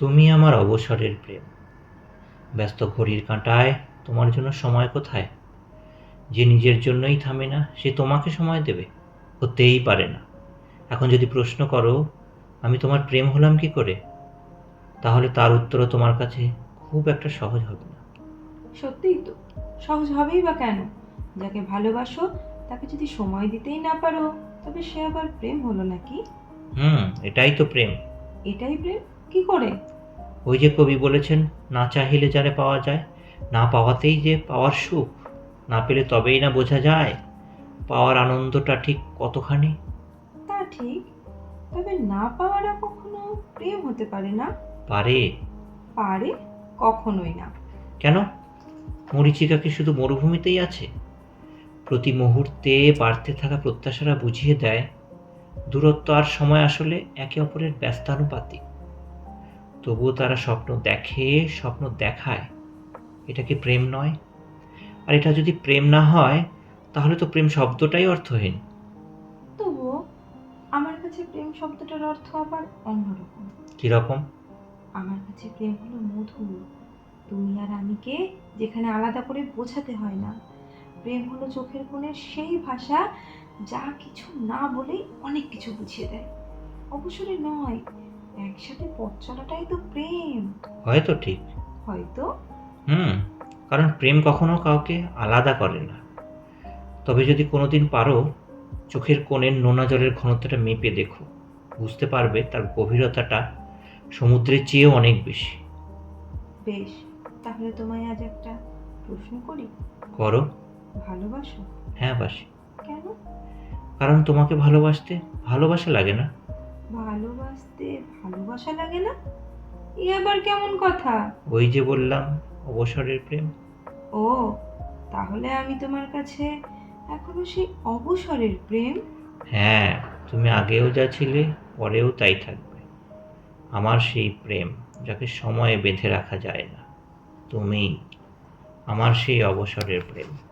তুমি আমার অবসরের প্রেম। ব্যস্ত ঘড়ির কাঁটায় তোমার জন্য সময় কোথায়? যে নিজের জন্যই থামে না সে তোমাকে সময় দেবে। হতেই পারে না। এখন যদি প্রশ্ন করো আমি তোমার প্রেম হলাম কি করে? তাহলে তার উত্তরও তোমার কাছে খুব একটা সহজ হবে না। সত্যিই তো। সহজ হবেই বা কেন? যাকে ভালোবাসো তাকে যদি সময় দিতেই না পারো তবে সে আবার প্রেম হলো নাকি? হুম এটাই তো প্রেম। এটাই প্রেম কি করে? ওই যে কবি বলেছেন না চাহিলে যারে পাওয়া যায় না পাওয়াতেই যে পাওয়ার সুখ না পেলে তবেই না বোঝা যায়। পাওয়ার আনন্দটা ঠিক কতখানি? তা ঠিক তবে না পাওয়াটা কখনো প্রেম হতে পারে না? পারে। পারে? কখনোই না। কেন? মরিচিকা কি শুধু মরুভূমিতেই আছে? প্রতি মুহূর্তে বাড়তে থাকা প্রত্যাশারা বুঝিয়ে দেয় দূরত্ব আর সময় আসলে একে অপরের ব্যস্তানুপাতিক। তবুও তারা স্বপ্ন দেখে স্বপ্ন দেখায়। এটা কি প্রেম নয়? আর এটা যদি প্রেম না হয় তাহলে তো প্রেম শব্দটাই অর্থহীন। তবুও আমার কাছে প্রেম শব্দটার অর্থ আবার অন্যরকম। কীরকম? আমার কাছে প্রেম হলো মধুর। তুমি আর আমিকে যেখানে আলাদা করে বোঝাতে হয় না। প্রেম হলো চোখের কোণের সেই ভাষা যা কিছু না বলেই অনেক কিছু বুঝিয়ে দেয়। অবসরে নয় একসাথে পথ চলাটাই তো প্রেম। হয়তো ঠিক। হয়তো। হুম কারণ প্রেম কখনো কাউকে আলাদা করে না। তবে যদি কোনোদিন পারো চোখের কোণের নোনা জলের ঘনত্বটা মেপে দেখো। বুঝতে পারবে তার গভীরতাটা সমুদ্রের চেয়েও অনেক বেশি। বেশ তাহলে তোমায় আজ একটা প্রশ্ন করি। করো। ভালোবাসো? হ্যাঁ বাসি। কেন? কারণ তোমাকে ভালোবাসতে ভালোবাসা লাগে না। ভালোবাসতে ভালোবাসা লাগে না? এ আবার কেমন কথা? ওই যে বললাম অবসরের প্রেম। ও তাহলে আমি তোমার কাছে এখনও সেই অবসরের প্রেম? হ্যাঁ তুমি আগেও যা ছিলে পরেও তাই থাকবে। আমার সেই প্রেম যাকে সময়ে বেঁধে রাখা যায় না। তুমি আমার সেই অবসরের প্রেম।